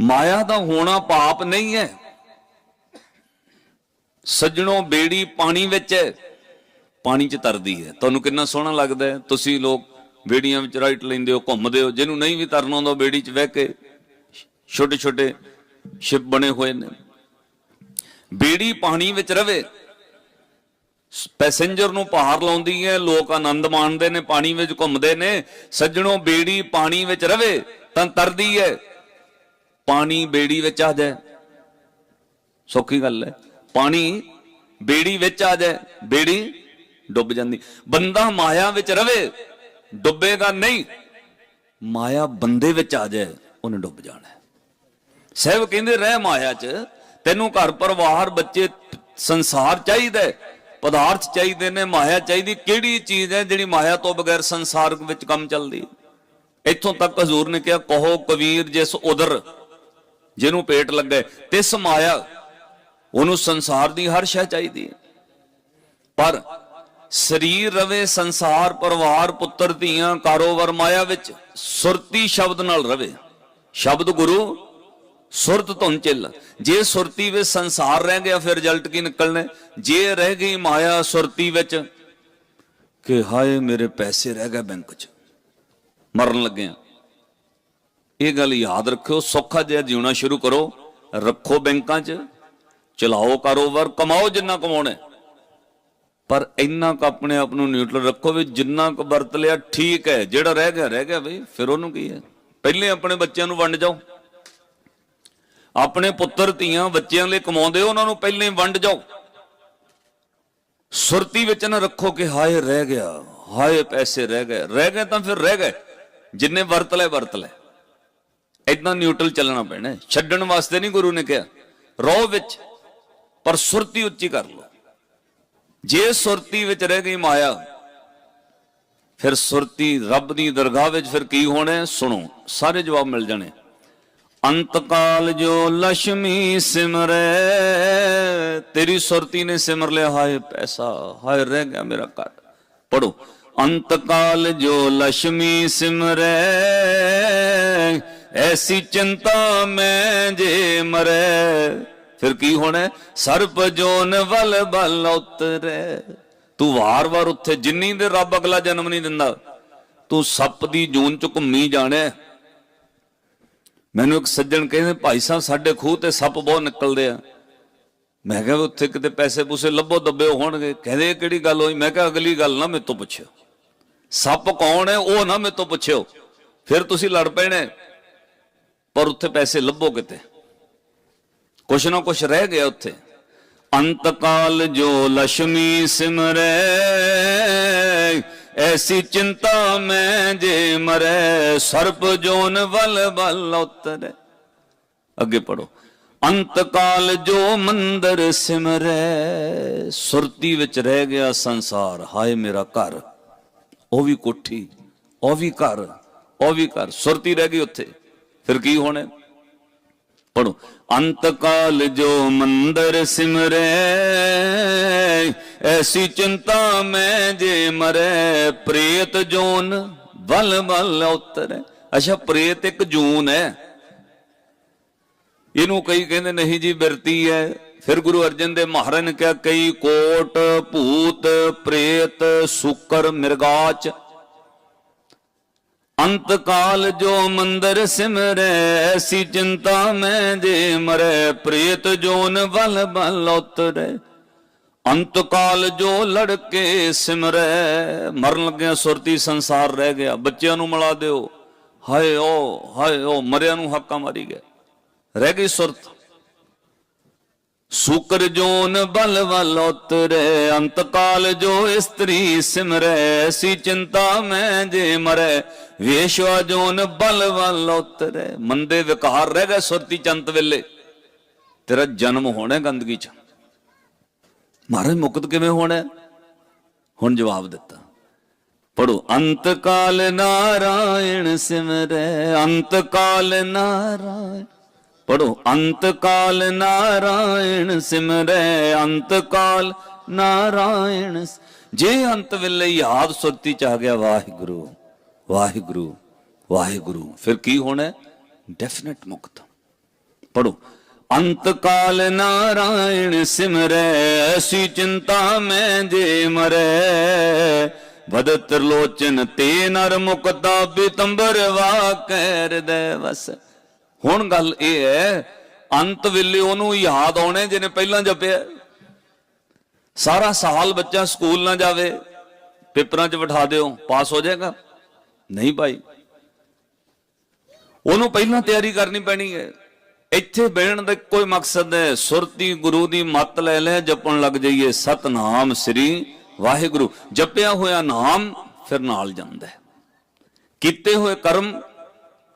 ਮਾਇਆ ਦਾ ਹੋਣਾ ਪਾਪ ਨਹੀਂ ਹੈ। ਸੱਜਣੋ ਬੇੜੀ ਪਾਣੀ ਵਿੱਚ ਹੈ। ਪਾਣੀ 'ਚ ਤਰਦੀ ਹੈ। ਤੁਹਾਨੂੰ ਕਿੰਨਾ ਸੋਹਣਾ ਲੱਗਦਾ ਹੈ। ਤੁਸੀਂ ਲੋਕ ਬੇੜੀਆਂ ਵਿੱਚ ਰਾਈਟ ਲੈਂਦੇ ਹੋ, ਘੁੰਮਦੇ ਹੋ। ਜਿਹਨੂੰ ਨਹੀਂ ਵੀ ਤਰਨਾ ਆਉਂਦਾ ਬੇੜੀ 'ਚ ਬਹਿ ਕੇ ਛੋਟੇ ਛੋਟੇ ਸ਼ਿਪ ਬਣੇ ਹੋਏ ਨੇ। ਬੇੜੀ ਪਾਣੀ ਵਿੱਚ ਰਵੇ। ਪੈਸੇਂਜਰ ਨੂੰ ਪਹਾੜ ਲਾਉਂਦੀ ਹੈ। ਲੋਕ ਆਨੰਦ ਮਾਣਦੇ ਨੇ, ਪਾਣੀ ਵਿੱਚ ਘੁੰਮਦੇ ਨੇ। ਸੱਜਣੋ ਬੇੜੀ ਪਾਣੀ ਵਿੱਚ ਰਵੇ, ਤਾਂ ਤਰਦੀ ਹੈ। ਪਾਣੀ ਬੇੜੀ ਵਿੱਚ ਆ ਜਾਏ। ਸੌਖੀ ਗੱਲ ਹੈ। ਪਾਣੀ ਬੇੜੀ ਵਿੱਚ ਆ ਜਾਏ, ਬੇੜੀ ਡੁੱਬ ਜਾਂਦੀ। ਬੰਦਾ ਮਾਇਆ ਵਿੱਚ ਰਵੇ, ਡੁੱਬੇਗਾ ਨਹੀਂ। ਮਾਇਆ ਬੰਦੇ ਵਿੱਚ ਆ ਜਾਏ, ਉਹਨੇ ਡੁੱਬ ਜਾਣਾ ਹੈ। ਸਾਹਿਬ ਕਹਿੰਦੇ, ਰਹਿ ਮਾਇਆ 'ਚ, ਤੈਨੂੰ ਘਰ ਪਰਿਵਾਰ ਬੱਚੇ ਸੰਸਾਰ ਚਾਹੀਦਾ ਪਦਾਰਥ ਚਾਹੀਦੇ ਨੇ, ਮਾਇਆ ਚਾਹੀਦੀ। ਕਿਹੜੀ ਚੀਜ਼ ਹੈ ਜਿਹੜੀ ਮਾਇਆ ਤੋਂ ਬਗੈਰ ਸੰਸਾਰ ਵਿੱਚ ਕੰਮ ਚੱਲਦੀ? ਇੱਥੋਂ ਤੱਕ ਹਜ਼ੂਰ ਨੇ ਕਿਹਾ, ਕਹੋ ਕਬੀਰ ਜਿਸ ਉਦਰ। ਜਿਹਨੂੰ ਪੇਟ ਲੱਗੇ, ਤਿਸ ਮਾਇਆ, ਉਹਨੂੰ ਸੰਸਾਰ ਦੀ ਹਰ ਸ਼ੈ ਚਾਹੀਦੀ ਹੈ। ਪਰ ਸਰੀਰ ਰਵੇ ਸੰਸਾਰ, ਪਰਿਵਾਰ, ਪੁੱਤਰ, ਧੀਆਂ, ਕਾਰੋਬਾਰ, ਮਾਇਆ ਵਿੱਚ ਸੁਰਤੀ ਸ਼ਬਦ ਨਾਲ ਰਵੇ। ਸ਼ਬਦ ਗੁਰੂ, ਸੁਰਤ ਧੁਨ ਚਿੱਲ। ਜੇ ਸੁਰਤੀ ਵਿੱਚ ਸੰਸਾਰ ਰਹਿ ਗਿਆ, ਫਿਰ ਰਿਜ਼ਲਟ ਕੀ ਨਿਕਲਣਾ? ਜੇ ਰਹਿ ਗਈ ਮਾਇਆ ਸੁਰਤੀ ਵਿੱਚ, ਕਿ ਹਾਏ ਮੇਰੇ ਪੈਸੇ ਰਹਿ ਗਏ ਬੈਂਕ 'ਚ। ਮਰਨ ਲੱਗੇ ਆ ਇਹ ਗੱਲ ਯਾਦ ਰੱਖਿਓ, ਸੌਖਾ ਜਿਹਾ ਜਿਉਣਾ ਸ਼ੁਰੂ ਕਰੋ। ਰੱਖੋ ਬੈਂਕਾਂ 'ਚ, ਚਲਾਓ ਕਾਰੋਬਾਰ, ਕਮਾਓ ਜਿੰਨਾ ਕਮਾਉਣਾ ਪਰ ਇੰਨਾ ਕੁ ਆਪਣੇ ਆਪ ਨੂੰ ਨਿਊਟਰਲ ਰੱਖੋ ਵੀ ਜਿੰਨਾ ਕੁ ਵਰਤ ਲਿਆ ਠੀਕ ਹੈ, ਜਿਹੜਾ ਰਹਿ ਗਿਆ ਰਹਿ ਗਿਆ ਬਈ, ਫਿਰ ਉਹਨੂੰ ਕੀ ਹੈ? ਪਹਿਲੇ ਆਪਣੇ ਬੱਚਿਆਂ ਨੂੰ ਵੰਡ ਜਾਓ। ਆਪਣੇ ਪੁੱਤਰ, ਧੀਆਂ, ਬੱਚਿਆਂ ਲਈ ਕਮਾਉਂਦੇ ਹੋ, ਉਹਨਾਂ ਨੂੰ ਪਹਿਲੇ ਵੰਡ ਜਾਓ। ਸੁਰਤੀ ਵਿੱਚ ਨਾ ਰੱਖੋ ਕਿ ਹਾਏ, ਰਹਿ ਗਿਆ, ਹਾਏ, ਪੈਸੇ ਰਹਿ ਗਏ ਰਹਿ ਗਏ ਤਾਂ ਫਿਰ ਰਹਿ ਗਏ। ਜਿੰਨੇ ਵਰਤ ਲੈ ਵਰਤ ਲੈ ਇਦਾਂ ਨਿਊਟਰਲ ਚੱਲਣਾ ਪੈਣਾ ਛੱਡਣ ਵਾਸਤੇ ਨਹੀਂ ਗੁਰੂ ਨੇ ਕਿਹਾ। ਰੋ ਵਿੱਚ, ਪਰ ਸੁਰਤੀ ਉੱਚੀ ਕਰ ਲਓ। ਜੇ ਸੁਰਤੀ ਵਿੱਚ ਰਹਿ ਗਈ ਮਾਇਆ, ਫਿਰ ਸੁਰਤੀ ਰੱਬ ਦੀ ਦਰਗਾਹ ਵਿੱਚ ਫਿਰ ਕੀ ਹੋਣਾ ਸੁਣੋ, ਸਾਰੇ ਜਵਾਬ ਮਿਲ ਜਾਣੇ। ਅੰਤਕਾਲ ਜੋ ਲక్ష్ਮੀ ਸਿਮਰੇ, ਤੇਰੀ ਸੁਰਤੀ ਨੇ ਸਿਮਰ ਲਿਆ। ਹਾਏ ਪੈਸਾ, ਹਾਏ ਰਹਿ ਗਿਆ ਮੇਰਾ ਘਰ। ਪੜੋ ਅੰਤਕਾਲ ਜੋ ਲక్ష్ਮੀ ਸਿਮਰੇ ਐਸੀ ਚਿੰਤਾ ਮੈਂ ਜੇ ਮਰੈ, ਫਿਰ ਕੀ ਹੋਣਾ? ਹੈ? ਜੋਨ ਵਲ ਬਲ ਉਤਰੈ। ਤੂੰ ਵਾਰ-ਵਾਰ ਉੱਥੇ ਜਿੰਨੀ ਦੇ ਰੱਬ ਅਗਲਾ ਜਨਮ ਨਹੀਂ ਦਿੰਦਾ, ਤੂੰ ਸੱਪ ਦੀ ਜੂਨ ਚ ਘੁੰਮੀ ਜਾਣਾ। ਮੈਨੂੰ ਇੱਕ ਸੱਜਣ ਕਹਿੰਦੇ, ਭਾਈ ਸਾਹਿਬ, ਸਾਡੇ ਖੂਹ ਤੇ ਸੱਪ ਬਹੁਤ ਨਿਕਲਦੇ ਆ। ਮੈਂ ਕਿਹਾ ਵੀ ਉੱਥੇ ਕਿਤੇ ਪੈਸੇ ਪੂਸੇ ਲੱਭੋ ਦੱਬੇ ਹੋਣਗੇ। ਕਹਿੰਦੇ ਕਿਹੜੀ ਗੱਲ ਹੋਈ? ਮੈਂ ਕਿਹਾ, ਅਗਲੀ ਗੱਲ ਨਾ ਮੇਰੇ ਤੋਂ ਪੁੱਛਿਓ। ਸੱਪ ਕੌਣ ਹੈ? ਉਹ ਨਾ ਮੇਰੇ ਤੋਂ ਪੁੱਛਿਓ। ਫਿਰ ਤੁਸੀਂ ਲੜ ਪੈਣੇ। ਪਰ ਉੱਥੇ ਪੈਸੇ ਲੱਭੋ ਕਿਤੇ ਕੁਛ ਨਾ ਕੁਛ ਰਹਿ ਗਿਆ ਉੱਥੇ ਅੰਤ ਕਾਲ ਜੋ ਲక్ష్ਮੀ ਸਿਮਰੈ ਐਸੀ ਚਿੰਤਾ ਮੈਂ ਜੇ ਮਰੈ ਸਰਪ ਜੋਨ ਵਲ ਬਲ ਉਤਰੈ ਅੱਗੇ ਪੜੋ ਅੰਤ ਕਾਲ ਜੋ ਮੰਦਰ ਸਿਮਰੈ ਸੁਰਤੀ ਵਿੱਚ ਰਹਿ ਗਿਆ ਸੰਸਾਰ ਹਾਏ ਮੇਰਾ ਘਰ ਉਹ ਵੀ ਕੋਠੀ ਉਹ ਵੀ ਘਰ ਉਹ ਵੀ ਘਰ ਸੁਰਤੀ ਰਹਿ ਗਈ ਉੱਥੇ ਫਿਰ ਕੀ ਹੋਣਾ ਹੈ? ਪੜੋ ਅੰਤ ਕਾਲ ਜੋ ਮੰਦਰ ਸਿਮਰੈ, ਐਸੀ ਚਿੰਤਾ ਮੈਂ ਜੇ ਮਰੇ, ਪ੍ਰੇਤ ਜੋਨ ਬਲ ਬਲ ਉਤਰੈ। ਅੱਛਾ, ਪ੍ਰੇਤ ਇੱਕ ਜੂਨ ਹੈ। ਇਹਨੂੰ ਕਈ ਕਹਿੰਦੇ ਨਹੀਂ ਜੀ ਬਿਰਤੀ ਹੈ। ਫਿਰ ਗੁਰੂ ਅਰਜਨ ਦੇ ਮਹਾਰਾਜ ਨੇ ਕਿਹਾ, ਕਈ ਕੋਟ, ਭੂਤ, ਪ੍ਰੇਤ, ਸੁਕਰ, ਮਿਰਗਾਚ ਅੰਤ ਕਾਲ ਜੋ ਮੰਦਰ ਸਿਮਰੈ ਐਸੀ ਚਿੰਤਾ ਮੈਂ ਜੇ ਮਰੈ, ਪ੍ਰੇਤ ਜੋਨ ਬਲ ਬਲ ਉਤਰੈ। ਅੰਤ ਕਾਲ ਜੋ ਲੜਕੇ ਸਿਮਰੈ, ਮਰਨ ਲੱਗਿਆ ਸੁਰਤੀ ਸੰਸਾਰ ਰਹਿ ਗਿਆ। ਬੱਚਿਆਂ ਨੂੰ ਮਿਲਾ ਦਿਓ। ਹਾਏ ਓ ਹਾਏ ਓ, ਮਰਿਆਂ ਨੂੰ ਹੱਕਾ ਮਾਰੀ ਗਏ ਰਹਿ ਗਈ ਸੁਰਤ। ਸੁਕਰ ਜੋਨ ਬਲ ਵਲ ਉਤਰੇ ਅੰਤ ਕਾਲ ਜੋ ਇਸਤਰੀ ਸਿਮਰੈ ਸੀ ਚਿੰਤਾ ਮੈਂ ਜੇ ਮਰੈ। ਵੇਸ਼ਵਾ ਜੋਨ ਬਲ ਵਲ ਉਤਰੇ, ਮੰਦੇ ਵਿਕਾਰ ਰਹਿ ਗਏ ਸੁਰਤੀ ਚੰਤ ਵੇਲੇ। ਤੇਰਾ ਜਨਮ ਹੋਣਾ ਗੰਦਗੀ ਚ। ਮਹਾਰਾਜ, ਮੁਕਤ ਕਿਵੇਂ ਹੋਣਾ? ਹੁਣ ਜਵਾਬ ਦਿੱਤਾ। ਪੜੋ ਅੰਤ ਕਾਲ ਨਾਰਾਇਣ ਸਿਮਰੈ ਅੰਤ ਕਾਲ ਨਾਰਾਇਣ ਪੜੋ ਅੰਤ ਕਾਲ ਨਾਰਾਇਣ ਸਿਮਰੈ ਅੰਤ ਕਾਲ ਨਾਰਾਇਣ ਜੇ ਅੰਤ ਵੇਲੇ ਯਾਦ ਸੁਰਤੀ ਚ ਆ ਗਿਆ, ਵਾਹਿਗੁਰੂ ਵਾਹਿਗੁਰੂ ਵਾਹਿਗੁਰੂ। ਫਿਰ ਕੀ ਹੋਣਾ? ਡੈਫੀਨਿਟ ਮੁਕਤ। ਪੜੋ ਅੰਤ ਕਾਲ ਨਾਰਾਇਣ ਸਿਮਰੈ ਐਸੀ ਚਿੰਤਾ ਮੈਂ ਜੇ ਮਰੈ। ਵਦ ਤਰਲੋਚਨ ਤੇ ਨਰ ਮੁਕਤਾ, ਬਿਤੰਬਰ ਵਾਕੈ ਦੇ ਵਸ। ਹੁਣ ਗੱਲ ਇਹ ਹੈ, ਅੰਤ ਵੇਲੇ ਉਹਨੂੰ ਯਾਦ ਆਉਣੇ ਜਿਹਨੇ ਪਹਿਲਾਂ ਜਪਿਆ। ਸਾਰਾ ਸਾਲ ਬੱਚਾ ਸਕੂਲ ਨਾ ਜਾਵੇ, ਪੇਪਰਾਂ 'ਚ ਬਿਠਾ ਦਿਓ, ਪਾਸ ਹੋ ਜਾਏਗਾ। ਨਹੀਂ ਭਾਈ। ਉਹਨੂੰ ਪਹਿਲਾਂ ਤਿਆਰੀ ਕਰਨੀ ਪੈਣੀ ਹੈ। ਇੱਥੇ ਬਹਿਣ ਦਾ ਕੋਈ ਮਕਸਦ ਹੈ, ਸੁਰਤੀ ਗੁਰੂ ਦੀ ਮੱਤ ਲੈ ਲੈ, ਜਪਣ ਲੱਗ ਜਾਈਏ। ਸਤਨਾਮ ਸ੍ਰੀ ਵਾਹਿਗੁਰੂ। ਜਪਿਆ ਹੋਇਆ ਨਾਮ ਫਿਰ ਨਾਲ ਜਾਂਦਾ ਹੈ। ਕੀਤੇ ਹੋਏ ਕਰਮ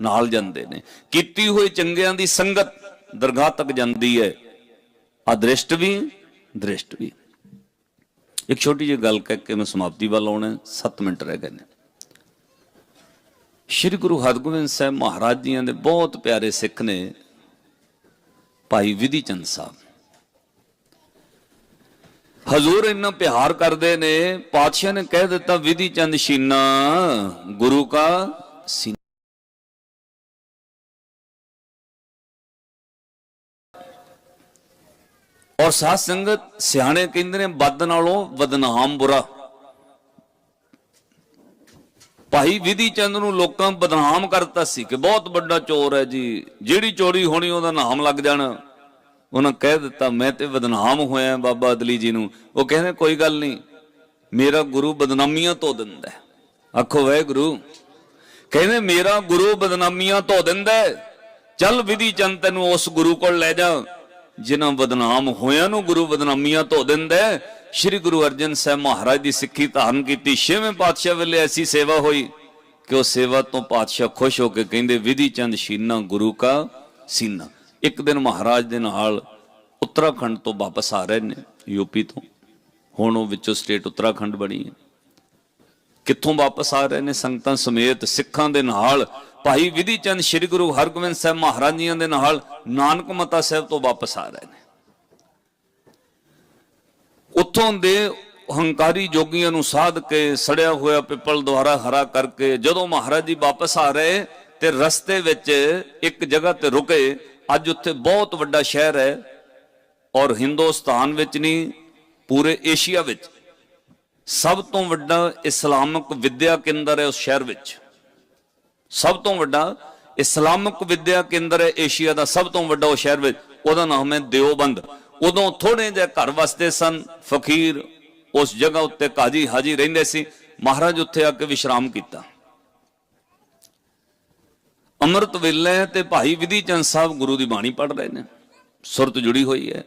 ਨਾਲ ਜਾਂਦੇ ਨੇ। ਕੀਤੀ ਹੋਈ ਚੰਗਿਆਂ ਦੀ ਸੰਗਤ ਦਰਗਾਹ ਤੱਕ ਜਾਂਦੀ ਹੈ। ਅਦ੍ਰਿਸ਼ਟ ਵੀ ਦ੍ਰਿਸ਼ਟ ਵੀ ਇੱਕ ਛੋਟੀ ਜਿਹੀ ਗੱਲ ਕਹਿ ਕੇ ਮੈਂ ਸਮਾਪਤੀ ਵੱਲ ਆਉਣਾ 7 ਮਿੰਟ ਰਹਿ ਗਏ ਨੇ। ਸ਼੍ਰੀ ਗੁਰੂ ਹਰਗੋਬਿੰਦ ਸਾਹਿਬ ਮਹਾਰਾਜ ਜੀਆਂ ਦੇ ਬਹੁਤ ਪਿਆਰੇ ਸਿੱਖ ਨੇ, ਭਾਈ ਵਿਧੀ ਚੰਦ ਸਾਹਿਬ। ਹਜ਼ੂਰ ਇੰਨਾ ਪਿਆਰ ਕਰਦੇ ਨੇ, ਪਾਤਸ਼ਾਹ ਨੇ ਕਹਿ ਦਿੱਤਾ, ਵਿਧੀ ਚੰਦ ਸ਼ੀਨਾ, ਗੁਰੂ ਕਾ ਔਰ ਸਾਧ ਸੰਗਤ ਸਿਆਣੇ ਕਹਿੰਦੇ ਨੇ ਬਦ ਨਾਲੋਂ ਬਦਨਾਮ ਬੁਰਾ। ਭਾਈ ਵਿਧੀ ਚੰਦ ਨੂੰ ਲੋਕਾਂ ਬਦਨਾਮ ਕਰਤਾ ਸੀ ਕਿ ਬਹੁਤ ਵੱਡਾ ਚੋਰ ਹੈ ਜੀ। ਜਿਹੜੀ ਚੋਰੀ ਹੋਣੀ, ਉਹਦਾ ਨਾਮ ਲੱਗ ਜਾਣਾ। ਉਹਨਾਂ ਕਹਿ ਦਿੱਤਾ, ਮੈਂ ਤੇ ਬਦਨਾਮ ਹੋਇਆ ਬਾਬਾ ਅਦਲੀ ਜੀ ਨੂੰ। ਉਹ ਕਹਿੰਦੇ, ਕੋਈ ਗੱਲ ਨਹੀਂ, ਮੇਰਾ ਗੁਰੂ ਬਦਨਾਮੀਆਂ ਧੋ ਦਿੰਦਾ ਆਖੋ ਆਖੋ, ਵਾਹਿਗੁਰੂ। ਕਹਿੰਦੇ, ਮੇਰਾ ਗੁਰੂ ਬਦਨਾਮੀਆਂ ਧੋ ਦਿੰਦਾ ਚੱਲ ਵਿਧੀ ਚੰਦ, ਤੈਨੂੰ ਉਸ ਗੁਰੂ ਕੋਲ ਲੈ ਜਾ। ਜਿਨ੍ਹਾਂ ਬਦਨਾਮ ਹੋਇਆਂ ਨੂੰ ਗੁਰੂ ਬਦਨਾਮੀਆਂ ਧੋ ਦਿੰਦਾ ਸ਼੍ਰੀ ਗੁਰੂ ਅਰਜਨ ਸਾਹਿਬ ਮਹਾਰਾਜ ਦੀ ਸਿੱਖੀ ਧਾਰਨ ਕੀਤੀ, ਛੇਵੇਂ ਪਾਤਸ਼ਾਹ ਵੇਲੇ ਐਸੀ ਸੇਵਾ ਹੋਈ ਕਿ ਉਹ ਸੇਵਾ ਤੋਂ ਪਾਤਸ਼ਾਹ ਖੁਸ਼ ਹੋ ਕੇ ਕਹਿੰਦੇ, ਵਿਧੀ ਚੰਦ ਸ਼ੀਨਾ ਗੁਰੂ ਕਾ ਸੀਨਾ। ਇੱਕ ਦਿਨ ਮਹਾਰਾਜ ਦੇ ਨਾਲ ਉੱਤਰਾਖੰਡ ਤੋਂ ਵਾਪਸ ਆ ਰਹੇ ਨੇ ਯੂਪੀ ਤੋਂ। ਹੁਣ ਉਹ ਵਿੱਚੋਂ ਸਟੇਟ ਉੱਤਰਾਖੰਡ ਬਣੀ ਹੈ। ਕਿੱਥੋਂ ਵਾਪਸ ਆ ਰਹੇ ਨੇ ਸੰਗਤਾਂ ਸਮੇਤ ਸਿੱਖਾਂ ਦੇ ਨਾਲ ਭਾਈ ਵਿਧੀ ਚੰਦ ਸ੍ਰੀ ਗੁਰੂ ਹਰਗੋਬਿੰਦ ਸਾਹਿਬ ਮਹਾਰਾਜ ਜੀਆਂ ਦੇ ਨਾਲ ਨਾਨਕ ਮਤਾ ਸਾਹਿਬ ਤੋਂ ਵਾਪਸ ਆ ਰਹੇ ਨੇ। ਉੱਥੋਂ ਦੇ ਹੰਕਾਰੀ ਜੋਗੀਆਂ ਨੂੰ ਸਾਧ ਕੇ ਸੜਿਆ ਹੋਇਆ ਪਿੱਪਲ ਦੁਆਰਾ ਹਰਾ ਕਰਕੇ ਜਦੋਂ ਮਹਾਰਾਜ ਜੀ ਵਾਪਸ ਆ ਰਹੇ ਤੇ ਰਸਤੇ ਵਿੱਚ ਇੱਕ ਜਗ੍ਹਾ ਤੇ ਰੁਕੇ, ਅੱਜ ਉੱਥੇ ਬਹੁਤ ਵੱਡਾ ਸ਼ਹਿਰ ਹੈ ਔਰ ਹਿੰਦੁਸਤਾਨ ਵਿੱਚ ਨਹੀਂ, ਪੂਰੇ ਏਸ਼ੀਆ ਵਿੱਚ। ਸਭ ਤੋਂ ਵੱਡਾ ਇਸਲਾਮਿਕ ਵਿਦਿਆ ਕੇਂਦਰ ਹੈ ਉਸ ਸ਼ਹਿਰ ਵਿੱਚ। ਸਭ ਤੋਂ ਵੱਡਾ ਇਸਲਾਮਿਕ ਵਿਦਿਆ ਕੇਂਦਰ ਹੈ ਏਸ਼ੀਆ ਦਾ ਸਭ ਤੋਂ ਵੱਡਾ ਉਹ ਸ਼ਹਿਰ ਵਿੱਚ, ਉਹਦਾ ਨਾਮ ਹੈ ਦਿਓਬੰਦ। ਉਦੋਂ ਥੋੜੇ ਜਿਹੇ ਘਰ ਵਸਦੇ ਸਨ, ਫਕੀਰ ਉਸ ਜਗ੍ਹਾ ਉੱਤੇ ਕਾਜੀ ਹਾਜੀ ਰਹਿੰਦੇ ਸੀ। ਮਹਾਰਾਜ ਉੱਥੇ ਆ ਕੇ ਵਿਸ਼ਰਾਮ ਕੀਤਾ। ਅੰਮ੍ਰਿਤ ਵੇਲੇ ਤੇ ਭਾਈ ਵਿਧੀ ਚੰਦ ਸਾਹਿਬ ਗੁਰੂ ਦੀ ਬਾਣੀ ਪੜ੍ਹ ਰਹੇ ਨੇ। ਸੁਰਤ ਜੁੜੀ ਹੋਈ ਹੈ।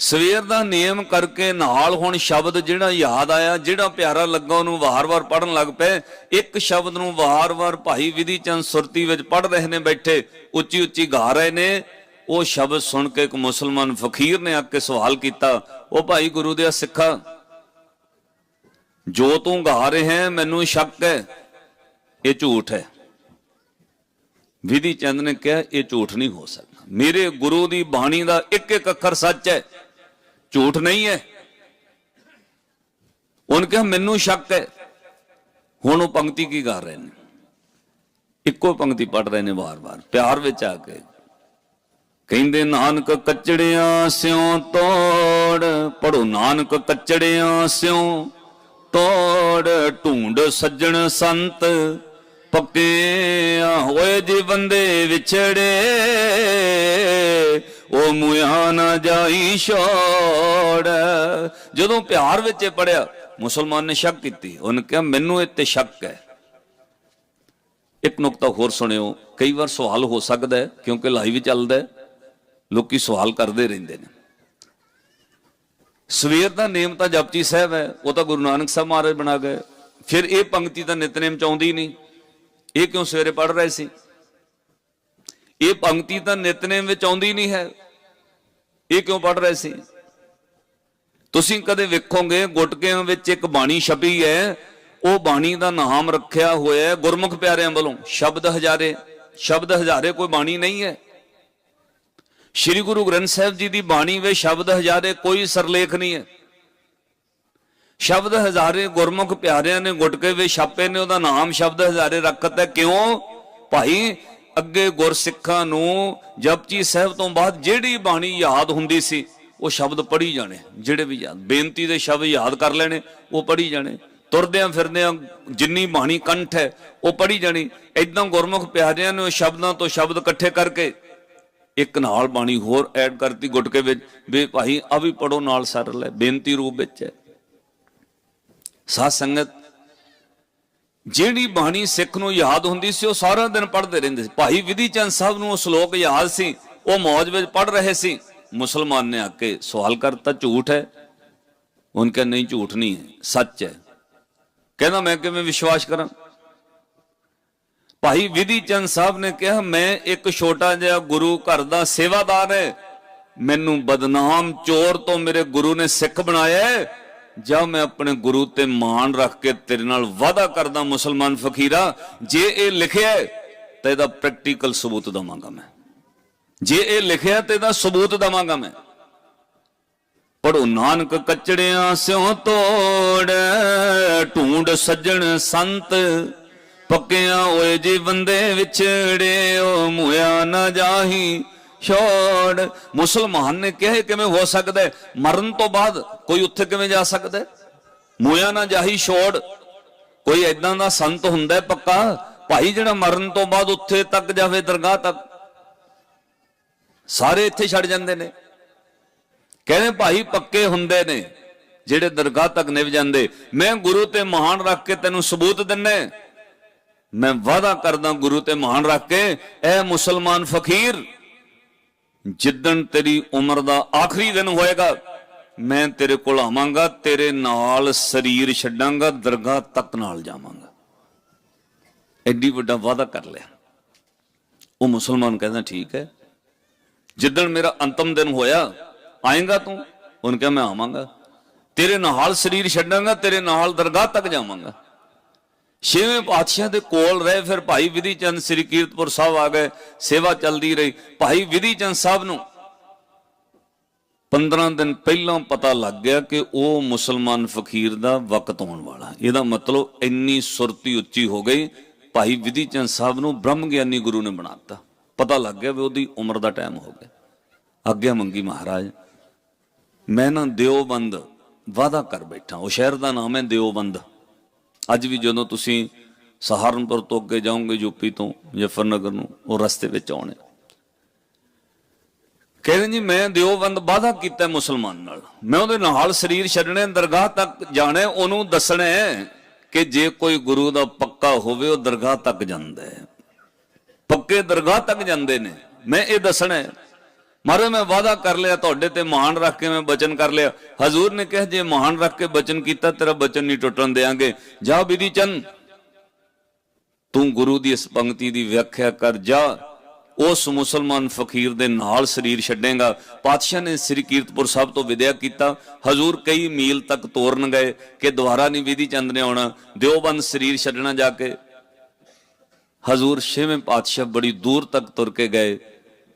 ਸਵੇਰ ਦਾ ਨਿਯਮ ਕਰਕੇ ਨਾਲ ਹੁਣ ਸ਼ਬਦ ਜਿਹੜਾ ਯਾਦ ਆਇਆ, ਜਿਹੜਾ ਪਿਆਰਾ ਲੱਗਾ ਉਹਨੂੰ ਵਾਰ-ਵਾਰ ਪੜਨ ਲੱਗ ਪਏ। ਇੱਕ ਸ਼ਬਦ ਨੂੰ ਵਾਰ-ਵਾਰ ਭਾਈ ਵਿਧੀ ਚੰਦ ਸੁਰਤੀ ਵਿੱਚ ਪੜ ਰਹੇ ਨੇ ਬੈਠੇ ਉੱਚੀ ਉੱਚੀ ਗਾ ਰਹੇ ਨੇ। ਉਹ ਸ਼ਬਦ ਸੁਣ ਕੇ ਇੱਕ ਮੁਸਲਮਾਨ ਫਕੀਰ ਨੇ ਆ ਕੇ ਸਵਾਲ ਕੀਤਾ, ਉਹ ਭਾਈ ਗੁਰੂ ਦੇ ਸਿੱਖਾ, ਜੋ ਤੂੰ ਗਾ ਰਿਹਾ ਹੈ, ਮੈਨੂੰ ਸ਼ੱਕ ਹੈ, ਇਹ ਝੂਠ ਹੈ। ਵਿਧੀ ਚੰਦ ਨੇ ਕਿਹਾ, ਇਹ ਝੂਠ ਨਹੀਂ ਹੋ ਸਕਦਾ। ਮੇਰੇ ਗੁਰੂ ਦੀ ਬਾਣੀ ਦਾ ਇੱਕ ਇੱਕ ਅੱਖਰ ਸੱਚ ਹੈ। ਝੂਠ ਨਹੀਂ ਹੈ। ਉਹਨ ਕਿਹਾ, ਮੈਨੂੰ ਸ਼ੱਕ ਹੈ। ਹੁਣ ਉਹ ਪੰਕਤੀ ਕੀ ਕਰ ਰਹੇ ਨੇ? ਇੱਕੋ ਪੰਕਤੀ ਪੜ ਰਹੇ ਨੇ ਵਾਰ-ਵਾਰ, ਪਿਆਰ ਵਿੱਚ ਆ ਕੇ। ਕਹਿੰਦੇ, ਨਾਨਕ ਕੱਚੜਿਆਂ ਸਿਉ ਤੋੜ ਪੜੋ ਨਾਨਕ ਕੱਚੜਿਆਂ ਸਿਉ ਤੋੜ, ਢੂੰਡ ਸੱਜਣ ਸੰਤ ਪੱਕੇ ਹੋਏ ਜੀ ਬੰਦੇ ਵਿਛੜੇ। ਉਹ ਮੁਆ ਨਾ ਜਾਈ ਛੋੜ। ਜਦੋਂ ਪਿਆਰ ਵਿੱਚ ਪੜਿਆ, ਮੁਸਲਮਾਨ ਨੇ ਸ਼ੱਕ ਕੀਤੀ। ਉਹਨੇ ਕਿਹਾ, ਮੈਨੂੰ ਇਹ ਤੇ ਸ਼ੱਕ ਹੈ। ਇੱਕ ਨੁਕਤਾ ਹੋਰ ਸੁਣਿਓ, ਕਈ ਵਾਰ ਸਵਾਲ ਹੋ ਸਕਦਾ ਹੈ, ਕਿਉਂਕਿ ਲਾਈਵ ਚੱਲਦਾ ਹੈ। ਲੋਕੀ ਸਵਾਲ ਕਰਦੇ ਰਹਿੰਦੇ ਨੇ। ਸਵੇਰ ਦਾ ਨੇਮ ਤਾਂ ਜਪਜੀ ਸਾਹਿਬ ਹੈ, ਉਹ ਤਾਂ ਗੁਰੂ ਨਾਨਕ ਸਾਹਿਬ ਮਹਾਰਾਜ ਬਣਾ ਗਏ। ਫਿਰ ਇਹ ਪੰਕਤੀ ਤਾਂ ਨਿਤਨੇਮ ਚ ਆਉਂਦੀ ਨਹੀਂ। ਇਹ ਕਿਉਂ ਸਵੇਰੇ ਪੜ ਰਹੇ ਸੀ? ਇਹ ਪੰਕਤੀ ਤਾਂ ਨਿਤਨੇਮ ਵਿੱਚ ਆਉਂਦੀ ਨਹੀਂ ਹੈ। ਇਹ ਕਿਉਂ ਪੜ ਰਹੇ ਸੀ? ਤੁਸੀਂ ਕਦੇ ਵੇਖੋਗੇ ਗੁਟਕਿਆਂ ਵਿੱਚ ਇੱਕ ਬਾਣੀ ਛਪੀ ਹੈ, ਉਹ ਬਾਣੀ ਦਾ ਨਾਮ ਰੱਖਿਆ ਹੋਇਆ ਹੈ ਗੁਰਮੁਖ ਪਿਆਰਿਆਂ ਵੱਲੋਂ। ਸ਼ਬਦ ਹਜ਼ਾਰੇ ਸ਼ਬਦ ਹਜ਼ਾਰੇ ਕੋਈ ਬਾਣੀ ਨਹੀਂ ਹੈ। ਸ੍ਰੀ ਗੁਰੂ ਗ੍ਰੰਥ ਸਾਹਿਬ ਜੀ ਦੀ ਬਾਣੀ ਵਿੱਚ ਸ਼ਬਦ ਹਜ਼ਾਰੇ ਕੋਈ ਸਰਲੇਖ ਨਹੀਂ ਹੈ। ਸ਼ਬਦ ਹਜ਼ਾਰੇ ਗੁਰਮੁਖ ਪਿਆਰਿਆਂ ਨੇ ਗੁਟਕੇ ਵਿੱਚ ਛਾਪੇ ਨੇ, ਉਹਦਾ ਨਾਮ ਸ਼ਬਦ ਹਜ਼ਾਰੇ ਰੱਖਤਾ ਕਿਉਂ? ਭਾਈ ਅੱਗੇ ਗੁਰਸਿੱਖਾਂ ਨੂੰ ਜਪਜੀ ਸਾਹਿਬ ਤੋਂ ਬਾਅਦ ਜਿਹੜੀ ਬਾਣੀ ਯਾਦ ਹੁੰਦੀ ਸੀ, ਉਹ ਸ਼ਬਦ ਪੜ੍ਹੀ ਜਾਣੇ। ਜਿਹੜੇ ਵੀ ਯਾਦ ਬੇਨਤੀ ਦੇ ਸ਼ਬਦ ਯਾਦ ਕਰ ਲੈਣੇ, ਉਹ ਪੜ੍ਹੀ ਜਾਣੇ। ਤੁਰਦਿਆਂ ਫਿਰਦਿਆਂ ਜਿੰਨੀ ਬਾਣੀ ਕੰਠ ਹੈ, ਉਹ ਪੜ੍ਹੀ ਜਾਣੀ। ਐਦਾਂ ਗੁਰਮੁਖ ਪਿਆਰਿਆਂ ਨੇ ਉਹ ਸ਼ਬਦਾਂ ਤੋਂ ਸ਼ਬਦ ਇਕੱਠੇ ਕਰਕੇ ਇੱਕ ਨਾਲ ਬਾਣੀ ਹੋਰ ਐਡ ਕਰਤੀ ਗੁਟਕੇ ਵਿੱਚ, ਵੀ ਭਾਈ ਆ ਵੀ ਪੜੋ ਨਾਲ ਸਰਲ ਹੈ ਬੇਨਤੀ ਰੂਪ ਵਿੱਚ ਹੈ। ਸਾਧ ਸੰਗਤ ਜਿਹੜੀ ਬਾਣੀ ਸਿੱਖ ਨੂੰ ਯਾਦ ਹੁੰਦੀ ਸੀ, ਉਹ ਸਾਰਾ ਦਿਨ ਪੜ੍ਹਦੇ ਰਹਿੰਦੇ ਸੀ। ਭਾਈ ਵਿਧੀ ਚੰਦ ਸਾਹਿਬ ਨੂੰ ਉਹ ਸ਼ਲੋਕ ਯਾਦ ਸੀ, ਉਹ ਮੌਜ ਵਿੱਚ ਪੜ੍ਹ ਰਹੇ ਸੀ। ਮੁਸਲਮਾਨ ਨੇ ਆ ਕੇ ਸਵਾਲ ਕਰਤਾ, ਝੂਠ ਹੈ? ਉਹਨਾਂ ਕਹਿੰਦਾ, ਨਹੀਂ, ਝੂਠ ਨਹੀਂ ਹੈ, ਸੱਚ ਹੈ। ਕਹਿੰਦਾ, ਮੈਂ ਕਿਵੇਂ ਵਿਸ਼ਵਾਸ ਕਰਾਂ? ਭਾਈ ਵਿਧੀ ਚੰਦ ਸਾਹਿਬ ਨੇ ਕਿਹਾ, ਮੈਂ ਇੱਕ ਛੋਟਾ ਜਿਹਾ ਗੁਰੂ ਘਰ ਦਾ ਸੇਵਾਦਾਰ ਹੈ। ਮੈਨੂੰ ਬਦਨਾਮ ਚੋਰ ਤੋਂ ਮੇਰੇ ਗੁਰੂ ਨੇ ਸਿੱਖ ਬਣਾਇਆ ਹੈ। ਜਾਂ ਮੈਂ ਆਪਣੇ ਗੁਰੂ ਤੇ ਮਾਣ ਰੱਖ ਕੇ ਤੇਰੇ ਨਾਲ ਵਾਅਦਾ ਕਰਦਾ ਮੁਸਲਮਾਨ ਫਕੀਰਾ ਜੇ ਇਹ ਲਿਖਿਆ ਹੈ, ਤਾਂ ਇਹਦਾ ਪ੍ਰੈਕਟੀਕਲ ਸਬੂਤ ਦਵਾਂਗਾ ਮੈਂ। ਜੇ ਇਹ ਲਿਖਿਆ ਤੇ ਇਹਦਾ ਸਬੂਤ ਦਵਾਂਗਾ ਮੈਂ। ਪੜੋ ਨਾਨਕ ਕਚੜਿਆਂ ਸਿਉ ਤੋੜ ਢੂੰਡ ਸੱਜਣ ਸੰਤ ਪੱਕਿਆਂ ਓਏ ਜੀ ਬੰਦੇ ਵਿਛੜੇ ਓ ਮੁਆ ਨਾ ਜਾਹੀ ਛੋੜ। ਮੁਸਲਮਾਨ ਨੇ ਕਿਹਾ ਕਿਵੇਂ ਹੋ ਸਕਦਾ ਮਰਨ ਤੋਂ ਬਾਅਦ ਕੋਈ ਉੱਥੇ ਕਿਵੇਂ ਜਾ ਸਕਦਾ ਮੋਇਆ ਨਾ ਜਾਹੀ ਛੋੜ। ਕੋਈ ਐਦਾਂ ਦਾ ਸੰਤ ਹੁੰਦਾ ਪੱਕਾ? ਭਾਈ ਜਿਹੜਾ ਮਰਨ ਤੋਂ ਬਾਅਦ ਉੱਥੇ ਤੱਕ ਜਾਵੇ, ਦਰਗਾਹ ਤੱਕ, ਸਾਰੇ ਇੱਥੇ ਛੱਡ ਜਾਂਦੇ ਨੇ। ਕਹਿੰਦੇ ਭਾਈ ਪੱਕੇ ਹੁੰਦੇ ਨੇ, ਜਿਹੜੇ ਦਰਗਾਹ ਤੱਕ ਨਿਭ ਜਾਂਦੇ। ਮੈਂ ਗੁਰੂ ਤੇ ਮਹਾਨ ਰੱਖ ਕੇ ਤੈਨੂੰ ਸਬੂਤ ਦਿੰਨੇ ਮੈਂ ਵਾਅਦਾ ਕਰਦਾ ਗੁਰੂ ਤੇ ਮਹਾਨ ਰੱਖ ਕੇ ਐ ਮੁਸਲਮਾਨ ਫਕੀਰ ਜਿੱਦਣ ਤੇਰੀ ਉਮਰ ਦਾ ਆਖਰੀ ਦਿਨ ਹੋਏਗਾ, ਮੈਂ ਤੇਰੇ ਕੋਲ ਆਵਾਂਗਾ, ਤੇਰੇ ਨਾਲ ਸਰੀਰ ਛੱਡਾਂਗਾ, ਦਰਗਾਹ ਤੱਕ ਨਾਲ ਜਾਵਾਂਗਾ। ਐਡੀ ਵੱਡਾ ਵਾਅਦਾ ਕਰ ਲਿਆ। ਉਹ ਮੁਸਲਮਾਨ ਕਹਿੰਦਾ, ਠੀਕ ਹੈ। ਜਿੱਦਣ ਮੇਰਾ ਅੰਤਮ ਦਿਨ ਹੋਇਆ, ਆਏਗਾ ਤੂੰ? ਉਹਨੇ ਕਿਹਾ, ਮੈਂ ਆਵਾਂਗਾ। ਤੇਰੇ ਨਾਲ ਸਰੀਰ ਛੱਡਾਂਗਾ, ਤੇਰੇ ਨਾਲ ਦਰਗਾਹ ਤੱਕ ਜਾਵਾਂਗਾ। ਛੇਵੇਂ ਪਾਤਸ਼ਾਹ ਦੇ ਕੋਲ ਰਹੇ, ਫਿਰ ਭਾਈ ਵਿਧੀ ਚੰਦ ਸ੍ਰੀ ਕੀਰਤਪੁਰ ਸਾਹਿਬ ਆ ਗਏ, ਸੇਵਾ ਚੱਲਦੀ ਰਹੀ। ਭਾਈ ਵਿਧੀ ਚੰਦ ਸਾਹਿਬ ਨੂੰ 15 ਦਿਨ ਪਹਿਲਾਂ ਪਤਾ ਲੱਗ ਗਿਆ ਕਿ ਉਹ ਮੁਸਲਮਾਨ ਫਕੀਰ ਦਾ ਵਕਤ ਆਉਣ ਵਾਲਾ। ਇਹਦਾ ਮਤਲਬ ਇੰਨੀ ਸੁਰਤੀ ਉੱਚੀ ਹੋ ਗਈ, ਭਾਈ ਵਿਧੀ ਚੰਦ ਸਾਹਿਬ ਨੂੰ ਬ੍ਰਹਮ ਗਿਆਨੀ ਗੁਰੂ ਨੇ ਬਣਾਤਾ ਪਤਾ ਲੱਗ ਗਿਆ ਵੀ ਉਹਦੀ ਉਮਰ ਦਾ ਟਾਈਮ ਹੋ ਗਿਆ। ਆਗਿਆ ਮੰਗੀ ਮਹਾਰਾਜ, ਮੈਂ ਨਾ ਦਿਓਬੰਦ ਵਾਦਾ ਕਰ ਬੈਠਾ। ਉਹ ਸ਼ਹਿਰ ਦਾ ਨਾਮ ਹੈ ਦਿਓਬੰਦ। ਅੱਜ ਵੀ ਜਦੋਂ ਤੁਸੀਂ ਸਹਾਰਨਪੁਰ ਤੋਂ ਅੱਗੇ ਜਾਓਗੇ ਯੂਪੀ ਤੋਂ, ਜਫਰਨਗਰ ਨੂੰ, ਉਹ ਰਸਤੇ ਵਿੱਚ ਆਉਣੇ। ਕਹਿੰਦੇ ਜੀ, ਮੈਂ ਦਿਓਬੰਦ ਵਾਦਾ ਕੀਤਾ ਮੁਸਲਮਾਨ ਨਾਲ। ਮੈਂ ਉਹਦੇ ਨਾਲ ਸਰੀਰ ਛੱਡਣੇ, ਦਰਗਾਹ ਤੱਕ ਜਾਣੇ, ਉਹਨੂੰ ਦੱਸਣਾ ਕਿ ਜੇ ਕੋਈ ਗੁਰੂ ਦਾ ਪੱਕਾ ਹੋਵੇ, ਉਹ ਦਰਗਾਹ ਤੱਕ ਜਾਂਦਾ ਹੈ। ਪੱਕੇ ਦਰਗਾਹ ਤੱਕ ਜਾਂਦੇ ਨੇ। ਮੈਂ ਇਹ ਦੱਸਣਾ ਹੈ ਮੈਂ ਵਾਅਦਾ ਕਰ ਲਿਆ, ਤੁਹਾਡੇ ਤੇ ਮਹਾਨ ਰੱਖ ਕੇ ਮੈਂ ਬਚਨ ਕਰ ਲਿਆ। ਹਜ਼ੂਰ ਨੇ ਕਿਹਾ, ਜੇ ਮਹਾਨ ਰੱਖ ਕੇ ਬਚਨ ਕੀਤਾ, ਤੇਰਾ ਬਚਨ ਨਹੀਂ ਟੁੱਟਣ ਦੇਾਂਗੇ ਜਾ ਵਿਧੀ ਚੰਦ, ਤੂੰ ਗੁਰੂ ਦੀ ਇਸ ਪੰਕਤੀ ਦੀ ਵਿਆਖਿਆ ਕਰ, ਜਾ। ਉਸ ਮੁਸਲਮਾਨ ਫਕੀਰ ਦੇ ਨਾਲ ਸਰੀਰ ਛੱਡੇਗਾ। ਪਾਤਸ਼ਾਹ ਨੇ ਸ੍ਰੀ ਕੀਰਤਪੁਰ ਸਾਹਿਬ ਤੋਂ ਵਿਦਿਆ ਕੀਤਾ। ਹਜ਼ੂਰ ਕਈ ਮੀਲ ਤੱਕ ਤੋਰਨ ਗਏ ਕਿ ਦੁਬਾਰਾ ਨਹੀਂ ਵਿਧੀ ਚੰਦ ਨੇ ਆਉਣਾ। ਦਿਓਬੰਦ ਸਰੀਰ ਛੱਡਣਾ ਜਾ ਕੇ। ਹਜ਼ੂਰ ਛੇਵੇਂ ਪਾਤਸ਼ਾਹ ਬੜੀ ਦੂਰ ਤੱਕ ਤੁਰ ਕੇ ਗਏ।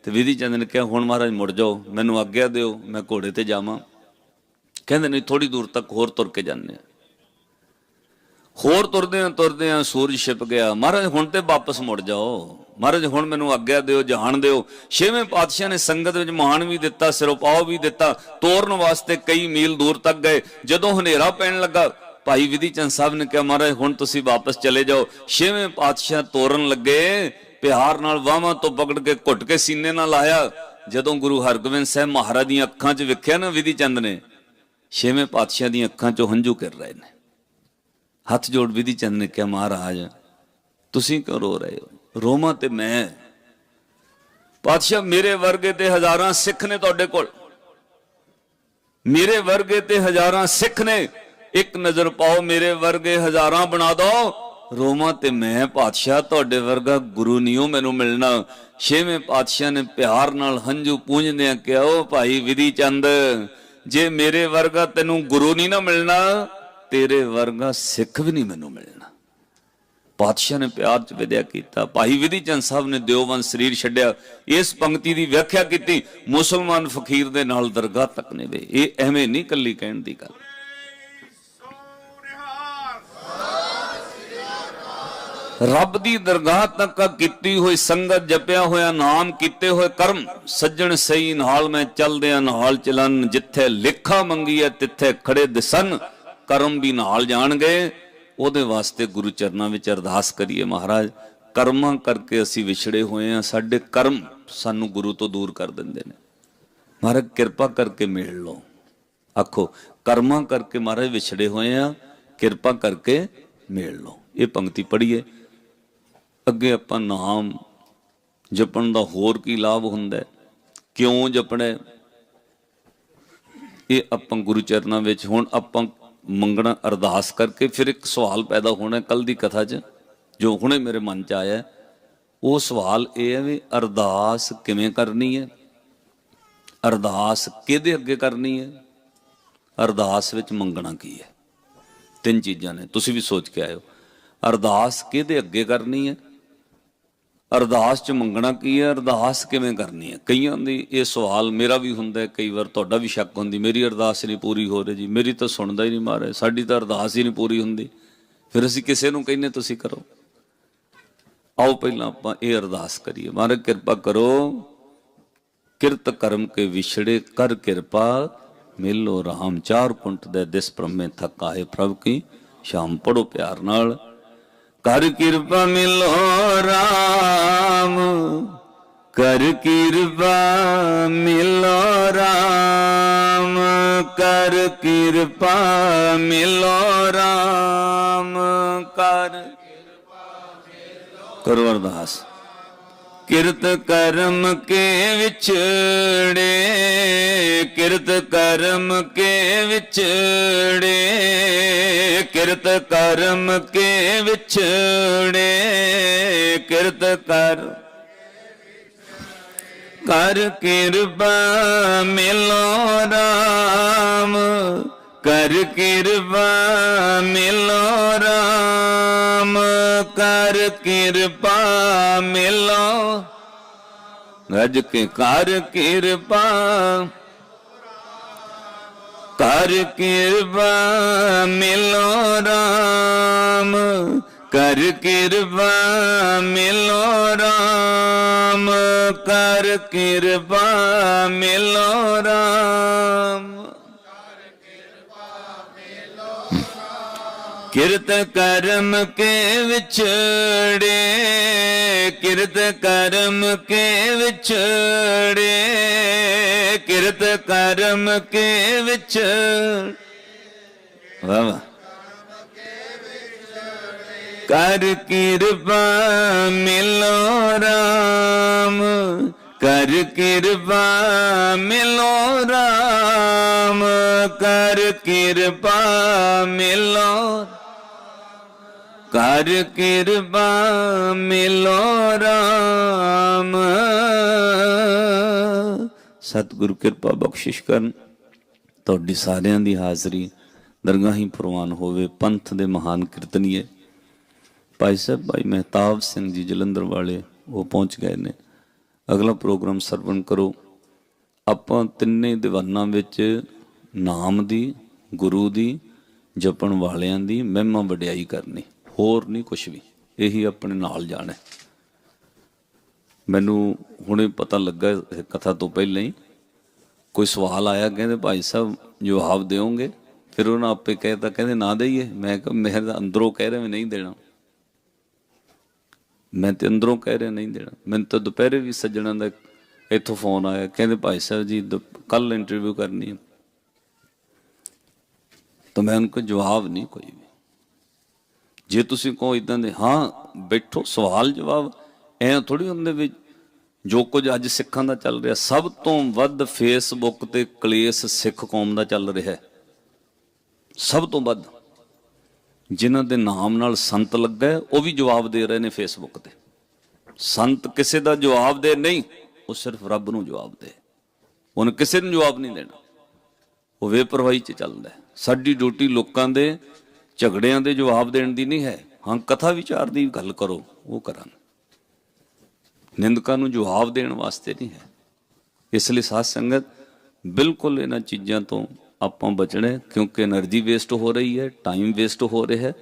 ਤੇ ਵਿਧੀ ਚੰਦ ਨੇ ਕਿਹਾ, ਹੁਣ ਮਹਾਰਾਜ ਮੁੜ ਜਾਓ, ਮੈਨੂੰ ਆਗਿਆ ਦਿਓ, ਮੈਂ ਘੋੜੇ ਤੇ ਜਾਵਾਂ। ਕਹਿੰਦੇ ਨਹੀਂ ਥੋੜੀ ਦੂਰ ਤੱਕ ਹੋਰ ਤੁਰ ਕੇ ਜਾਂਦੇ ਆ ਹੋਰ ਤੁਰਦੇ ਆ ਤੁਰਦੇ ਆ ਸੂਰਜ ਛਿਪ ਗਿਆ, ਮਹਾਰਾਜ, ਹੁਣ ਤੇ ਵਾਪਸ ਮੁੜ ਜਾਓ। ਮਹਾਰਾਜ, ਹੁਣ ਮੈਨੂੰ ਆਗਿਆ ਦਿਓ, ਜਾਣ ਦਿਓ। ਛੇਵੇਂ ਪਾਤਸ਼ਾਹ ਨੇ ਸੰਗਤ ਵਿੱਚ ਮਾਣ ਵੀ ਦਿੱਤਾ, ਸਿਰੋਪਾਓ ਵੀ ਦਿੱਤਾ, ਤੋਰਨ ਵਾਸਤੇ ਕਈ ਮੀਲ ਦੂਰ ਤੱਕ ਗਏ। ਜਦੋਂ ਹਨੇਰਾ ਪੈਣ ਲੱਗਾ, ਭਾਈ ਵਿਧੀ ਚੰਦ ਸਾਹਿਬ ਨੇ ਕਿਹਾ, ਮਹਾਰਾਜ, ਹੁਣ ਤੁਸੀਂ ਵਾਪਸ ਚਲੇ ਜਾਓ। ਛੇਵੇਂ ਪਾਤਸ਼ਾਹ ਤੋਰਨ ਲੱਗੇ ਪਿਆਰ ਨਾਲ ਵਾਹਾਂ ਤੋਂ ਪਕੜ ਕੇ ਘੁੱਟ ਕੇ ਸੀਨੇ ਨਾਲ ਲਾਇਆ, ਜਦੋਂ ਗੁਰੂ ਹਰਗੋਬਿੰਦ ਸਾਹਿਬ ਮਹਾਰਾਜ ਦੀਆਂ ਅੱਖਾਂ 'ਚ ਵੇਖਿਆ ਨਾ ਵਿਧੀ ਚੰਦ ਨੇ, ਛੇਵੇਂ ਪਾਤਸ਼ਾਹ ਦੀਆਂ ਅੱਖਾਂ 'ਚੋਂ ਹੰਝੂ ਕਰ ਰਹੇ ਨੇ। ਹੱਥ ਜੋੜ ਵਿਧੀ ਚੰਦ ਨੇ ਕਿਹਾ, ਮਹਾਰਾਜ, ਤੁਸੀਂ ਕਿਉਂ ਰੋ ਰਹੇ ਹੋ? ਰੋਮਾ ਤੇ ਮੈਂ। ਪਾਤਸ਼ਾਹ, ਮੇਰੇ ਵਰਗੇ ਤੇ ਹਜ਼ਾਰਾਂ ਸਿੱਖ ਨੇ ਤੁਹਾਡੇ ਕੋਲ। ਮੇਰੇ ਵਰਗੇ ਤੇ ਹਜ਼ਾਰਾਂ ਸਿੱਖ ਨੇ। ਇੱਕ ਨਜ਼ਰ ਪਾਓ, ਮੇਰੇ ਵਰਗੇ ਹਜ਼ਾਰਾਂ ਬਣਾ ਦਿਓ ਰੋਮਾ ਤੇ ਮੈਂ ਪਾਤਸ਼ਾਹ ਤੁਹਾਡੇ ਵਰਗਾ ਗੁਰੂ ਨਹੀਂ ਹੋ ਮੈਨੂੰ ਮਿਲਣਾ। ਛੇਵੇਂ ਪਾਤਸ਼ਾਹ ਨੇ ਪਿਆਰ ਨਾਲ ਹੰਝੂ ਪੂੰਝਦਿਆਂ ਕਿਹਾ ਉਹ ਭਾਈ ਵਿਧੀ ਚੰਦ, ਜੇ ਮੇਰੇ ਵਰਗਾ ਤੈਨੂੰ ਗੁਰੂ ਨਹੀਂ ਨਾ ਮਿਲਣਾ, ਤੇਰੇ ਵਰਗਾ ਸਿੱਖ ਵੀ ਨਹੀਂ ਮੈਨੂੰ ਮਿਲਣਾ। ਪਾਤਸ਼ਾਹ ਨੇ ਪਿਆਰ ਚ ਵਿਦਿਆ ਕੀਤਾ। ਭਾਈ ਵਿਧੀ ਚੰਦ ਸਾਹਿਬ ਨੇ ਦਿਓਵੰਦ ਸਰੀਰ ਛੱਡਿਆ। ਇਸ ਪੰਕਤੀ ਦੀ ਵਿਆਖਿਆ ਕੀਤੀ। ਮੁਸਲਮਾਨ ਫਕੀਰ ਦੇ ਨਾਲ ਦਰਗਾਹ ਤੱਕ ਨੇ ਵੇ। ਇਹ ਐਵੇਂ ਨਹੀਂ ਕੱਲੀ ਕਹਿਣ ਦੀ ਗੱਲ। ਰੱਬ ਦੀ ਦਰਗਾਹ ਤੱਕ ਕੀਤੀ ਹੋਈ ਸੰਗਤ ਜਪਿਆ ਹੋਇਆ, ਨਾਮ ਕੀਤੇ ਹੋਏ ਕਰਮ ਸੱਜਣ ਸਹੀ ਨਾਲ ਮੈਂ ਚੱਲਦਿਆਂ ਨਾਲ ਚਲਨ, ਜਿੱਥੇ ਲਿਖਾ ਮੰਗੀ ਹੈ ਤਿੱਥੇ ਖੜੇ ਦਿਸਨ, ਕਰਮ ਵੀ ਨਾਲ ਜਾਣਗੇ। ਉਹਦੇ ਵਾਸਤੇ ਗੁਰੂ ਚਰਨਾਂ ਵਿੱਚ ਅਰਦਾਸ ਕਰੀਏ ਮਹਾਰਾਜ। ਕਰਮਾਂ ਕਰਕੇ ਅਸੀਂ ਵਿਛੜੇ ਹੋਏ ਆ ਸਾਡੇ ਕਰਮ ਸਾਨੂੰ ਗੁਰੂ ਤੋਂ ਦੂਰ ਕਰ ਦਿੰਦੇ ਨੇ। ਮਹਾਰਾਜ, ਕਿਰਪਾ ਕਰਕੇ ਮਿਲ ਲਓ। ਆਖੋ, ਕਰਮਾਂ ਕਰਕੇ ਮਹਾਰਾਜ ਵਿਛੜੇ ਹੋਏ ਆ ਕਿਰਪਾ ਕਰਕੇ ਮਿਲ ਲਓ। ਇਹ ਪੰਕਤੀ ਪੜ੍ਹੀਏ। ਅੱਗੇ ਆਪਾਂ ਨਾਮ ਜਪਣ ਦਾ ਹੋਰ ਕੀ ਲਾਭ ਹੁੰਦਾ ਹੈ? ਕਿਉਂ ਜਪਣਾ ਇਹ ਆਪਾਂ ਗੁਰੂ ਚਰਨਾਂ ਵਿੱਚ ਹੁਣ ਆਪਾਂ ਮੰਗਣਾ ਅਰਦਾਸ ਕਰਕੇ ਫਿਰ ਇੱਕ ਸਵਾਲ ਪੈਦਾ ਹੋਣਾ ਕੱਲ ਦੀ ਕਥਾ 'ਚ, ਜੋ ਹੁਣੇ ਮੇਰੇ ਮਨ 'ਚ ਆਇਆ ਉਹ ਸਵਾਲ ਇਹ ਹੈ ਵੀ ਅਰਦਾਸ ਕਿਵੇਂ ਕਰਨੀ ਹੈ? ਅਰਦਾਸ ਕਿਹਦੇ ਅੱਗੇ ਕਰਨੀ ਹੈ? ਅਰਦਾਸ ਵਿੱਚ ਮੰਗਣਾ ਕੀ ਹੈ? ਤਿੰਨ ਚੀਜ਼ਾਂ ਨੇ, ਤੁਸੀਂ ਵੀ ਸੋਚ ਕੇ ਆਇਓ। ਅਰਦਾਸ ਕਿਹਦੇ ਅੱਗੇ ਕਰਨੀ ਹੈ? ਅਰਦਾਸ ਚ ਮੰਗਣਾ ਕੀ ਹੈ? ਅਰਦਾਸ ਕਿਵੇਂ ਕਰਨੀ ਹੈ? ਕਈਆਂ ਦੀ ਇਹ ਸਵਾਲ ਮੇਰਾ ਵੀ ਹੁੰਦਾ ਕਈ ਵਾਰ ਤੁਹਾਡਾ ਵੀ ਸ਼ੱਕ ਹੁੰਦੀ, ਮੇਰੀ ਅਰਦਾਸ ਨਹੀਂ ਪੂਰੀ ਹੋ ਰਹੀ ਜੀ, ਮੇਰੀ ਤਾਂ ਸੁਣਦਾ ਹੀ ਨਹੀਂ ਮਾਰੇ ਸਾਡੀ ਤਾਂ ਅਰਦਾਸ ਹੀ ਨਹੀਂ ਪੂਰੀ ਹੁੰਦੀ। ਫਿਰ ਅਸੀਂ ਕਿਸੇ ਨੂੰ ਕਹਿੰਨੇ ਤੁਸੀਂ ਕਰੋ। ਆਓ ਪਹਿਲਾਂ ਆਪਾਂ ਇਹ ਅਰਦਾਸ ਕਰੀਏ। ਮਹਾਰਾਜ ਕਿਰਪਾ ਕਰੋ, ਕਿਰਤ ਕਰਮ ਕੇ ਵਿਛੜੇ, ਕਰ ਕਿਰਪਾ, ਮਿਲੋ ਰਾਮ ਚਾਰ ਕੁੰਟ ਦੇ ਦਿਸ ਪ੍ਰਮੇ ਥਕਾਏ ਪ੍ਰਭ ਕੀ, ਸ਼ਾਮ ਪੜੋ ਪਿਆਰ ਨਾਲ। ਕਰ ਕਿਰਪਾ ਮਿਲੋ ਰਾਮ। ਕਰ ਕਿਰਪਾ ਮਿਲੋ ਰਾਮ। ਕਰ ਕਿਰਪਾ ਮਿਲੋ ਰਾਮ। ਕਰ ਕਰੋ ਅਰਦਾਸ। ਕਿਰਤ ਕਰਮ ਕੇ ਵਿਛੜੇ, ਕਿਰਤ ਕਰਮ ਕੇ ਵਿਛੜੇ, ਕਿਰਤ ਕਰਮ ਕੇ ਵਿਛੜੇ, ਕਿਰਤ ਕਰ ਕਰ ਕਿਰਪਾ ਮਿਲੋ ਰਾਮ। ਕਰ ਕਿਰਪਾ ਮਿਲੋ ਰਾਮ ਕਰ ਕਿਰਪਾ ਮਿਲੋ ਰਜ ਕੇ ਕਰ ਕਿਰਪਾ ਕਰ ਕਿਰਪਾ ਮਿਲੋ ਰਾਮ ਕਰ ਕਿਰਪਾ ਮਿਲੋ ਰਾਮ ਕਰ ਕਿਰਪਾ ਮਿਲੋ ਰਾਮ ਕਿਰਤ ਕਰਮ ਕੇ ਵਿਛੜੇ, ਕਿਰਤ ਕਰਮ ਕੇ ਵਿਛੜੇ, ਕਿਰਤ ਕਰਮ ਕੇ ਵਿਛ ਵਾਹ ਵਾਹ। ਕਰ ਕਿਰਪਾ ਮਿਲੋ ਰਾਮ, ਕਰ ਕਿਰਪਾ ਮਿਲੋ ਰਾਮ, ਕਰ ਕਿਰਪਾ ਮਿਲੋ ਕਰ ਕਿਰਪਾ ਮਿਲੋ ਰਾਮ। ਸਤਿਗੁਰੂ ਕਿਰਪਾ ਬਖਸ਼ਿਸ਼ ਕਰਨ। ਤੁਹਾਡੀ ਸਾਰਿਆਂ ਦੀ ਹਾਜ਼ਰੀ ਦਰਗਾਹੀ ਪ੍ਰਵਾਨ ਹੋਵੇ, ਪੰਥ ਦੇ ਮਹਾਨ ਕੀਰਤਨੀਏ। ਭਾਈ ਸਾਹਿਬ, ਭਾਈ ਮਹਿਤਾਬ ਸਿੰਘ ਜੀ ਜਲੰਧਰ ਵਾਲੇ ਉਹ ਪਹੁੰਚ ਗਏ ਨੇ। ਅਗਲਾ ਪ੍ਰੋਗਰਾਮ ਸਰਵਣ ਕਰੋ। ਆਪਾਂ ਤਿੰਨੇ ਦੀਵਾਨਾਂ ਵਿੱਚ ਨਾਮ ਦੀ, ਗੁਰੂ ਦੀ, ਜਪਣ ਵਾਲਿਆਂ ਦੀ ਮਹਿਮਾ ਵਡਿਆਈ ਕਰਨੀ। ਹੋਰ ਨਹੀਂ ਕੁਝ ਵੀ। ਇਹੀ ਆਪਣੇ ਨਾਲ ਜਾਣਾ ਹੈ। ਮੈਨੂੰ ਹੁਣੇ ਪਤਾ ਲੱਗਾ ਕਥਾ ਤੋਂ ਪਹਿਲਾਂ ਹੀ। ਕੋਈ ਸਵਾਲ ਆਇਆ ਕਹਿੰਦੇ ਭਾਈ ਸਾਹਿਬ ਜਵਾਬ ਦਿਓਗੇ? ਫਿਰ ਉਹਨਾਂ ਆਪੇ ਕਹਿਤਾ, ਕਹਿੰਦੇ ਨਾ ਦੇਈਏ। ਮੈਂ ਕਿਹਾ, ਮੈਂ ਤਾਂ ਅੰਦਰੋਂ ਕਹਿ ਰਿਹਾ ਮੈਂ ਨਹੀਂ ਦੇਣਾ। ਮੈਂ ਤੇ ਅੰਦਰੋਂ ਕਹਿ ਰਿਹਾ ਨਹੀਂ ਦੇਣਾ। ਮੈਨੂੰ ਤਾਂ ਦੁਪਹਿਰੇ ਵੀ ਸੱਜਣਾਂ ਦਾ ਇੱਥੋਂ ਫੋਨ ਆਇਆ। ਕਹਿੰਦੇ ਭਾਈ ਸਾਹਿਬ ਜੀ ਕੱਲ ਇੰਟਰਵਿਊ ਕਰਨੀ ਹੈ। ਤਾਂ ਮੈਂ ਉਹਨਾਂ ਕੋਲ ਜਵਾਬ ਨਹੀਂ ਕੋਈ ਵੀ। ਜੇ ਤੁਸੀਂ ਕਹੋ ਇਦਾਂ ਦੇ, ਹਾਂ, ਬੈਠੋ, ਸਵਾਲ ਜਵਾਬ, ਐ ਥੋੜੀ ਹੁੰਦੇ ਵਿੱਚ ਜੋ ਕੁਝ ਅੱਜ ਸਿੱਖਾਂ ਦਾ ਚੱਲ ਰਿਹਾ, ਸਭ ਤੋਂ ਵੱਧ ਫੇਸਬੁੱਕ ਤੇ ਕਲੇਸ਼ ਸਿੱਖ ਕੌਮ ਦਾ ਚੱਲ ਰਿਹਾ ਹੈ। ਸਭ ਤੋਂ ਵੱਧ। ਜਿਨ੍ਹਾਂ ਦੇ ਨਾਮ ਨਾਲ ਸੰਤ ਲੱਗਾ ਉਹ ਵੀ ਜਵਾਬ ਦੇ ਰਹੇ ਨੇ ਫੇਸਬੁੱਕ ਤੇ। ਸੰਤ ਕਿਸੇ ਦਾ ਜਵਾਬ ਦੇ ਨਹੀਂ, ਉਹ ਸਿਰਫ ਰੱਬ ਨੂੰ ਜਵਾਬ ਦੇ। ਉਹਨੇ ਕਿਸੇ ਨੂੰ ਜਵਾਬ ਨਹੀਂ ਦੇਣਾ। ਉਹ ਵੇਪਰਵਾਹੀ ਚ ਚੱਲਦਾ ਸਾਡੀ ਡਿਊਟੀ ਲੋਕਾਂ ਦੇ ਝਗੜਿਆਂ ਦੇ ਜਵਾਬ ਦੇਣ ਦੀ ਨਹੀਂ ਹੈ। ਹਾਂ, ਕਥਾ ਵਿਚਾਰ ਦੀ ਗੱਲ ਕਰੋ, ਉਹ ਕਰਨ। ਨਿੰਦਕਾਂ ਨੂੰ ਜਵਾਬ ਦੇਣ ਵਾਸਤੇ ਨਹੀਂ ਹੈ। ਇਸ ਲਈ ਸਾਧ ਸੰਗਤ, ਬਿਲਕੁਲ ਇਹਨਾਂ ਚੀਜ਼ਾਂ ਤੋਂ ਆਪਾਂ ਬਚਣਾ ਕਿਉਂਕਿ એનર્ਜੀ ਵੇਸਟ ਹੋ ਰਹੀ ਹੈ ਟਾਈਮ ਵੇਸਟ ਹੋ ਰਿਹਾ ਹੈ,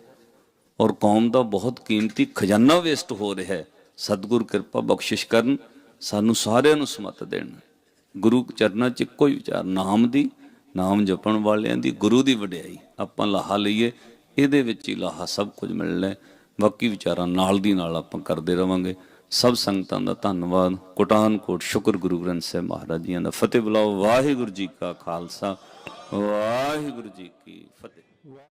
ਔਰ ਕੌਮ ਦਾ ਬਹੁਤ ਕੀਮਤੀ ਖਜ਼ਾਨਾ ਵੇਸਟ ਹੋ ਰਿਹਾ ਹੈ। ਸਤਿਗੁਰ ਕਿਰਪਾ ਬਖਸ਼ਿਸ਼ ਕਰਨ, ਸਾਨੂੰ ਸਾਰਿਆਂ ਨੂੰ ਸਮਤ ਦੇਣ। ਗੁਰੂ ਚਰਨਾਂ 'ਚ ਇੱਕੋ ਹੀ ਵਿਚਾਰ, ਨਾਮ ਦੀ, ਨਾਮ ਜਪਣ ਵਾਲਿਆਂ ਦੀ, ਗੁਰੂ ਦੀ ਵਡਿਆਈ। ਆਪਾਂ ਲਾਹਾ ਲਈਏ ਇਹਦੇ ਵਿੱਚ ਹੀ ਲਾਹਾ ਸਭ ਕੁਝ ਮਿਲਣਾ ਬਾਕੀ ਵਿਚਾਰਾਂ ਨਾਲ ਦੀ ਨਾਲ ਆਪਾਂ ਕਰਦੇ ਰਵਾਂਗੇ। ਸਭ ਸੰਗਤਾਂ ਦਾ ਧੰਨਵਾਦ। ਕੋਟਾਨ ਕੋਟ ਸ਼ੁਕਰ ਗੁਰੂ ਗ੍ਰੰਥ ਸਾਹਿਬ ਮਹਾਰਾਜ ਜੀਆਂ ਦਾ ਫਤਿਹ ਬੁਲਾਓ। ਵਾਹਿਗੁਰੂ ਜੀ ਕਾ ਖਾਲਸਾ। ਵਾਹਿਗੁਰੂ ਜੀ ਕੀ ਫਤਿਹ।